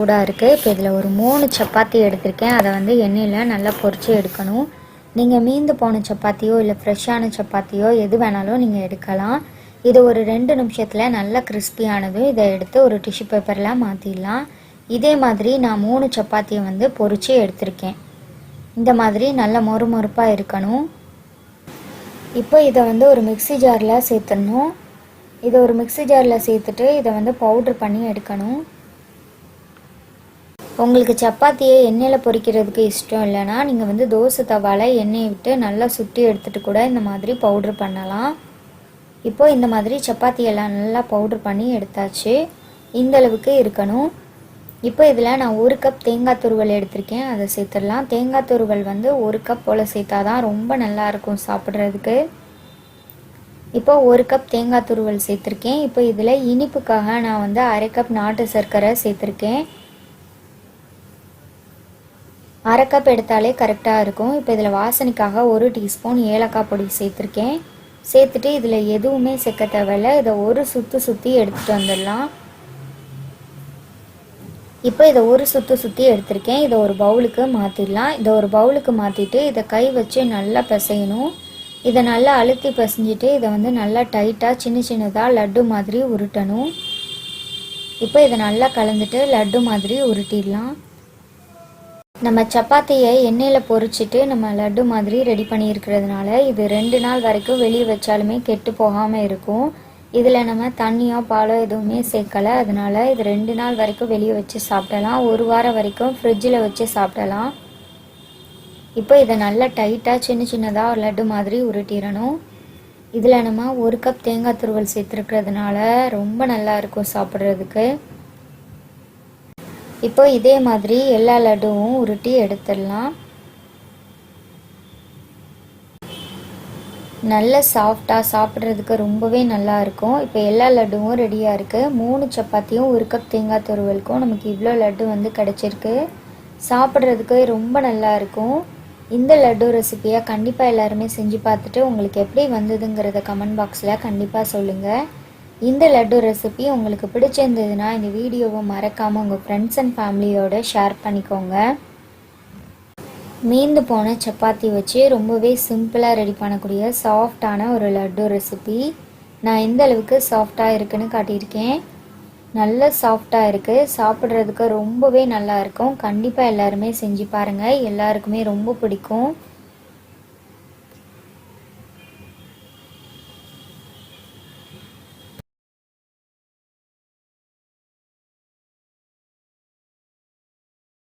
சூடாக இருக்குது இப்போ இதில் ஒரு மூணு சப்பாத்தி எடுத்திருக்கேன். அதை வந்து எண்ணெயில் நல்லா பொறிச்சு எடுக்கணும். நீங்கள் மீந்து போன சப்பாத்தியோ இல்லை ஃப்ரெஷ்ஷான சப்பாத்தியோ எது வேணாலும் நீங்கள் எடுக்கலாம். இது ஒரு ரெண்டு நிமிஷத்தில் நல்லா கிறிஸ்பியானதும் இதை எடுத்து ஒரு டிஷ்யூ பேப்பரில் மாற்றிடலாம் இதே மாதிரி நான் மூணு சப்பாத்தியை வந்து பொறிச்சு எடுத்திருக்கேன். இந்த மாதிரி நல்ல மொறு மொறுப்பாக இருக்கணும். இப்போ இதை வந்து ஒரு மிக்ஸி ஜாரில் சேர்த்துடணும். இதை ஒரு மிக்ஸி ஜாரில் சேர்த்துட்டு இதை வந்து பவுட்ரு பண்ணி எடுக்கணும். உங்களுக்கு சப்பாத்தியை எண்ணெயில் பொரிக்கிறதுக்கு இஷ்டம் இல்லைன்னா நீங்கள் வந்து தோசை தவால எண்ணெயை விட்டு நல்லா சுட்டி எடுத்துகிட்டு கூட இந்த மாதிரி பவுட்ரு பண்ணலாம். இப்போ இந்த மாதிரி சப்பாத்தியெல்லாம் நல்லா பவுட்ரு பண்ணி எடுத்தாச்சு. இந்த அளவுக்கு இருக்கணும். இப்போ இதில் நான் ஒரு கப் தேங்காய் துருவல் எடுத்திருக்கேன். அதை சேர்த்துடலாம். தேங்காய் துருவல் வந்து ஒரு கப் போல் சேர்த்தா தான் ரொம்ப நல்லா இருக்கும் சாப்பிட்றதுக்கு. இப்போ ஒரு கப் தேங்காய் துருவல் சேர்த்துருக்கேன். இப்போ இதில் இனிப்புக்காக நான் வந்து அரை கப் நாட்டு சர்க்கரை சேர்த்துருக்கேன். அரை கப் எடுத்தாலே கரெக்டாக இருக்கும். இப்போ இதில் வாசனைக்காக ஒரு டீஸ்பூன் ஏலக்காய் பொடி சேர்த்துருக்கேன். சேர்த்துட்டு இதில் எதுவுமே சேர்க்க தேவையில்ல. இதை ஒரு சுற்று சுற்றி எடுத்துகிட்டு வந்துடலாம். இப்போ இதை ஒரு சுற்று சுற்றி எடுத்திருக்கேன். இதை ஒரு பவுலுக்கு மாற்றிடலாம் இதை ஒரு பவுலுக்கு மாற்றிட்டு இதை கை வச்சு நல்லா பிசையணும். இதை நல்லா அழுத்தி பிசைஞ்சிட்டு இதை வந்து நல்லா டைட்டாக சின்ன சின்னதாக லட்டு மாதிரி உருட்டணும். இப்போ இதை நல்லா கலந்துட்டு லட்டு மாதிரி உருட்டிடலாம். நம்ம சப்பாத்தியை எண்ணெயில் பொறிச்சிட்டு நம்ம லட்டு மாதிரி ரெடி பண்ணியிருக்கிறதுனால இது ரெண்டு நாள் வரைக்கும் வெளியே வச்சாலுமே கெட்டு போகாமல் இருக்கும். இதில் நம்ம தண்ணியோ பாலோ எதுவுமே சேர்க்கலை. அதனால இது ரெண்டு நாள் வரைக்கும் வெளியே வச்சு சாப்பிடலாம். ஒரு வாரம் வரைக்கும் ஃப்ரிட்ஜில் வச்சு சாப்பிடலாம். இப்போ இதை நல்லா டைட்டாக சின்ன சின்னதாக ஒரு லட்டு மாதிரி உருட்டிடணும். இதில் நம்ம ஒரு கப் தேங்காய் துருவல் சேர்த்துருக்கிறதுனால ரொம்ப நல்லா இருக்கும் சாப்பிட்றதுக்கு. இப்போ இதே மாதிரி எல்லா லட்டுவும் உருட்டி எடுத்துடலாம். நல்ல சாஃப்டாக சாப்பிட்றதுக்கு ரொம்பவே நல்லா இருக்கும். இப்போ எல்லா லட்டுவும் ரெடியாக இருக்குது மூணு சப்பாத்தியும் ஒரு கப் தேங்காய் துருவலுக்கும் நமக்கு இவ்வளோ லட்டு வந்து கிடச்சிருக்கு. சாப்பிட்றதுக்கு ரொம்ப நல்லா இருக்கும். இந்த லட்டு ரெசிப்பியை கண்டிப்பாக எல்லாருமே செஞ்சு பார்த்துட்டு உங்களுக்கு எப்படி வந்ததுங்கிறத கமெண்ட் பாக்ஸில் கண்டிப்பாக சொல்லுங்கள் இந்த லட்டு ரெசிபி உங்களுக்கு பிடிச்சிருந்ததுன்னா இந்த வீடியோவை மறக்காமல் உங்கள் ஃப்ரெண்ட்ஸ் அண்ட் ஃபேமிலியோட ஷேர் பண்ணிக்கோங்க. மீந்து போன சப்பாத்தி வச்சு ரொம்பவே சிம்பிளாக ரெடி பண்ணக்கூடிய சாஃப்டான ஒரு லட்டு ரெசிபி நான் எந்த அளவுக்கு சாஃப்டாக இருக்குன்னு காட்டியிருக்கேன். நல்ல சாஃப்டாக இருக்குது சாப்பிட்றதுக்கு ரொம்பவே நல்லா இருக்கும். கண்டிப்பாக எல்லாருமே செஞ்சு பாருங்கள் எல்லாருக்குமே ரொம்ப பிடிக்கும்.